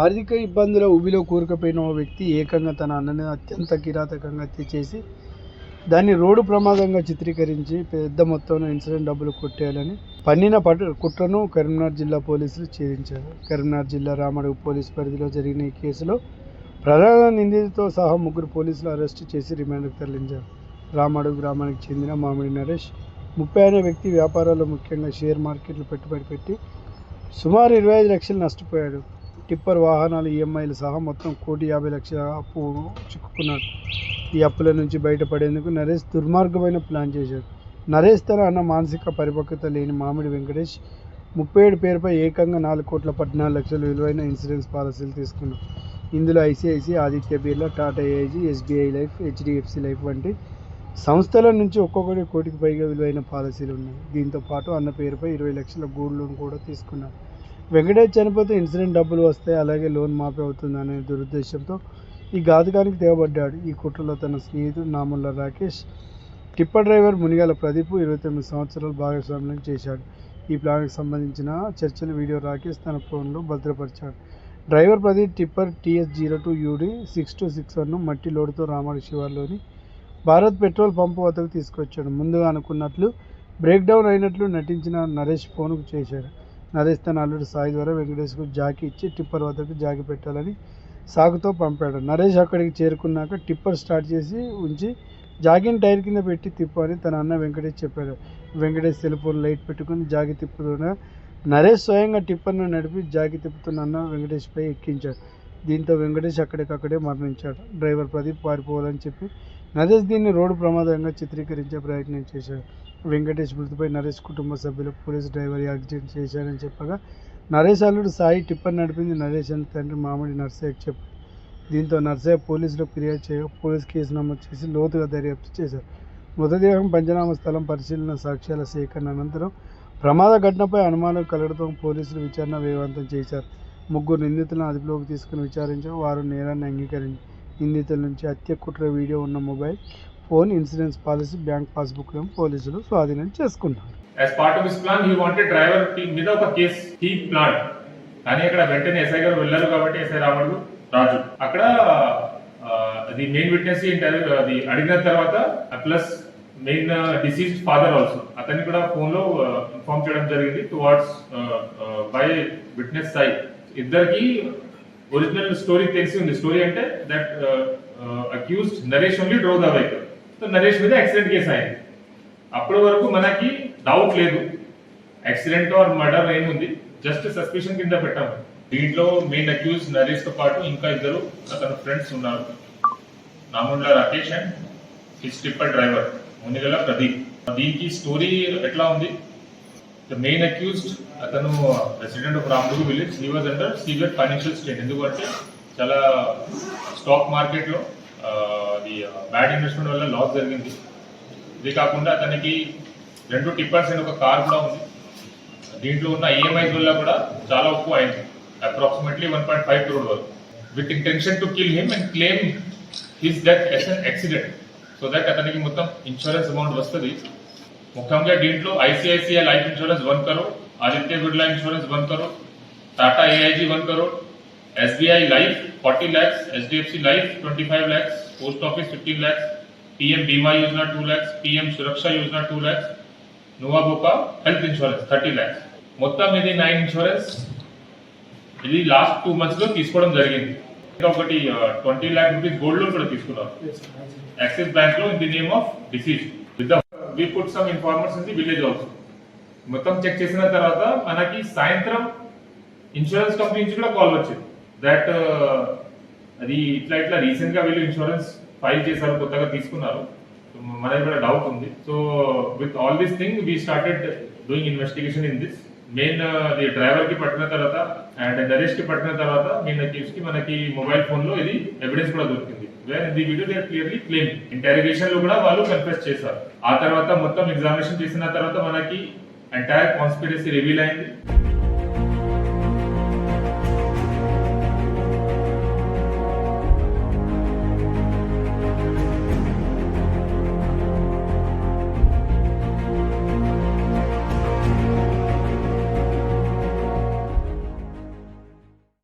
ఆర్థిక ఇబ్బందుల ఊబిలో కూరుకుపోయిన ఓ వ్యక్తి ఏకంగా తన అన్నని అత్యంత కిరాతకంగా హత్య చేసి దాన్ని రోడ్డు ప్రమాదంగా చిత్రీకరించి పెద్ద మొత్తంలో ఇన్సూరెన్స్ డబ్బులు కొట్టేయాలని పన్నిన పట్టు కుట్రను కరీంనగర్ జిల్లా పోలీసులు ఛేదించారు. కరీంనగర్ జిల్లా రామడుగు పోలీస్ పరిధిలో జరిగిన ఈ కేసులో ప్రధాన నిందితుతో సహా ముగ్గురు పోలీసులు అరెస్టు చేసి రిమాండ్కు తరలించారు. రామడుగు గ్రామానికి చెందిన మామిడి నరేష్ ముప్పై అనే వ్యక్తి వ్యాపారాల్లో ముఖ్యంగా షేర్ మార్కెట్లు పెట్టుబడి పెట్టి సుమారు ఇరవై ఐదు లక్షలు నష్టపోయాడు. టిప్పర్ వాహనాలు ఈఎంఐలు సహా మొత్తం కోటి యాభై లక్షల అప్పు చిక్కుకున్నాడు. ఈ అప్పుల నుంచి బయటపడేందుకు నరేష్ దుర్మార్గమైన ప్లాన్ చేశాడు. నరేష్ తన అన్న మానసిక పరిపక్వత లేని మామిడి వెంకటేష్ ముప్పై ఏడు పేరుపై ఏకంగా నాలుగు కోట్ల పద్నాలుగు లక్షల విలువైన ఇన్సూరెన్స్ పాలసీలు తీసుకున్నాడు. ఇందులో ICICI Aditya Birla Tata AIG SBI life HDFC life వంటి సంస్థల నుంచి ఒక్కొక్కటి కోటికి పైగా విలువైన పాలసీలు ఉన్నాయి. దీంతో పాటు అన్న పేరుపై ఇరవై లక్షల గోల్డ్ లోన్ కూడా తీసుకున్నాడు. వెంకటేష్ చనిపోతే ఇన్సూరెన్స్ డబ్బులు వస్తాయి అలాగే లోన్ మాఫీ అవుతుంది అనే దురుద్దేశంతో ఈ ఘాతకానికి తెగబడ్డాడు. ఈ కుట్రలో తన స్నేహితుడు నామల్ల రాకేష్ టిప్పర్ డ్రైవర్ మునిగాల ప్రదీప్ ఇరవై తొమ్మిది సంవత్సరాలు భాగస్వామ్యం చేశాడు. ఈ ప్లాన్కి సంబంధించిన చర్చల వీడియో రాకేష్ తన ఫోన్లో భద్రపరిచాడు. Driver Pradeep tipper TS zero two UD six two six వన్ను మట్టి లోడుతో రామాడు శివార్లోని భారత్ పెట్రోల్ పంపు వద్దకు తీసుకొచ్చాడు. ముందుగా అనుకున్నట్లు బ్రేక్ డౌన్ అయినట్లు నటించిన నరేష్ ఫోన్కు చేశాడు. నరేష్ తన అల్లుడు సాయి ద్వారా వెంకటేష్కు జాకి ఇచ్చి టిప్పర్ వద్దకు జాకి పెట్టాలని సాగుతో పంపాడు. నరేష్ అక్కడికి చేరుకున్నాక టిప్పర్ స్టార్ట్ చేసి ఉంచి జాగిని టైర్ కింద పెట్టి తిప్పని తన అన్న వెంకటేష్ చెప్పాడు. వెంకటేష్ సెల్ఫోన్ లైట్ పెట్టుకుని జాగి తిప్పుతున్న నరేష్ స్వయంగా టిప్పర్ను నడిపి జాగి తిప్పుతున్న అన్న వెంకటేష్పై ఎక్కించాడు. దీంతో వెంకటేష్ అక్కడికక్కడే మరణించాడు. డ్రైవర్ ప్రదీప్ పారిపోవాలని చెప్పి నరేష్ దీన్ని రోడ్డు ప్రమాదంగా చిత్రీకరించే ప్రయత్నం చేశాడు వెంకటేష్ మృతిపై నరేష్ కుటుంబ సభ్యులు పోలీసు డ్రైవర్ యాక్సిడెంట్ చేశారని చెప్పగా నరేష్ అల్లుడు సాయి టిప్పర్ నడిపింది నరేష్ అని తండ్రి మామిడి నర్సయ్యకు చెప్పారు. దీంతో నర్సయ్య పోలీసులు ఫిర్యాదు చేయగా పోలీసు కేసు నమోదు చేసి లోతుగా దర్యాప్తు చేశారు. మృతదేహం పంచనామా స్థలం పరిశీలన సాక్ష్యాల సేకరణ అనంతరం ప్రమాద ఘటనపై అనుమానం కలగడంతో పోలీసులు విచారణ వేగవంతం చేశారు. ముగ్గురు నిందితులను అదుపులోకి తీసుకుని విచారించారు వారు నేరాన్ని అంగీకరించి నిందితుల నుంచి హత్య కుట్ర వీడియో ఉన్న mobile phone insurance policy bank పాస్బుక్లను పోలీసులు స్వాధీనం చేసుకున్నారు. As part of his plan he wanted driver మీద ఒక కేస్ హీ ప్లాన్ కానీ అక్కడ వెంటనే ఎస్ఐ గారు వెళ్ళారు కాబట్టి ఎస్ఐ రాముడు రాజు అక్కడ అది మెయిన్ విట్నెస్ ఇంటర్వ్యూ అది అడిగిన తర్వాత plus main deceased father also అతన్ని కూడా ఫోన్లో ఇన్ఫార్మ్ చేయడం జరిగింది టువార్డ్స్ బై విట్నెస్ సై ఇద్దరికి ఒరిజినల్ స్టోరీ తెలిసి ఉంది. స్టోరీ అంటే that accused Naresh only drove the vehicle so Naresh మీద యాక్సిడెంట్ కేసు అయింది. అప్పటి వరకు మనకి డౌట్ లేదు. యాక్సిడెంట్ ఆర్ మర్డర్ ఏముంది? జస్ట్ సస్పెషన్ కింద పెట్టాము దీంట్లో మెయిన్ అక్యూజ్ నరేష్తో పాటు ఇంకా ఇద్దరు అతని ఫ్రెండ్స్ ఉన్నారు. Namandla Rakesh and his tipper driver Munigala Pradeep. దీనికి స్టోరీ ఎట్లా ఉంది? ద మెయిన్ అక్యూజ్డ్ అతను resident of Ramadugu village he was under severe financial state ఎందుకంటే చాలా స్టాక్ మార్కెట్లో అది బ్యాడ్ ఇన్వెస్ట్మెంట్ వల్ల లాస్ జరిగింది. ఇది కాకుండా అతనికి రెండు టిప్పర్స్ అండ్ ఒక కార్ కూడా ఉంది. దీంట్లో ఉన్న ఈఎంఐస్ వల్ల కూడా చాలా ఎక్కువ అయింది. Approximately one point five crore వరకు. With intention to kill him and claim his death as an accident so that అతనికి మొత్తం ఇన్సూరెన్స్ అమౌంట్ వస్తుంది. ముఖ్యంగా దీంట్లో ICICI life insurance one crore Aditya Birla insurance one crore Tata AIG one crore SBI life forty lakhs HDFC life twenty five lakhs post office fifteen lakhs PM Bima Yojana two lakhs PM Suraksha Yojana two lakhs నువాబోకా health insurance thirty lakhs మొత్తం ఇది nine insurance ఇది last two మంత్స్లో తీసుకోవడం జరిగింది. ఇంకా ఒకటి twenty lakh rupees gold loan కూడా తీసుకున్నారు. యాక్సిస్ బ్యాంక్లో in the name of deceased with we put some informers in the village also మొత్తం చెక్ చేసిన తర్వాత మనకి సాయంత్రం ఇన్సూరెన్స్ కంపెనీ నుంచి కూడా కాల్ వచ్చింది. దట్ uh, అది ఇట్లా ఇట్లా రీసెంట్గా వీళ్ళు ఇన్సూరెన్స్ ఫైల్ చేశారు కొత్తగా తీసుకున్నారు. మనకి కూడా డౌట్ ఉంది. So with all this thing we started doing investigation in this main అది డ్రైవర్కి పట్టిన తర్వాత అండ్ నరేష్కి పట్టిన తర్వాత మెయిన్ అక్యూస్కి మనకి మొబైల్ ఫోన్లో ఇది ఎవిడెన్స్ కూడా దొరికింది. Where the video they clearly claim ఇంటరాగేషన్లో కూడా వాళ్ళు కన్ఫెస్ చేశారు. ఆ తర్వాత మొత్తం ఎగ్జామినేషన్ చేసిన తర్వాత మనకి ఎంటైర్ కాన్స్పిరసీ రివీల్ అయింది.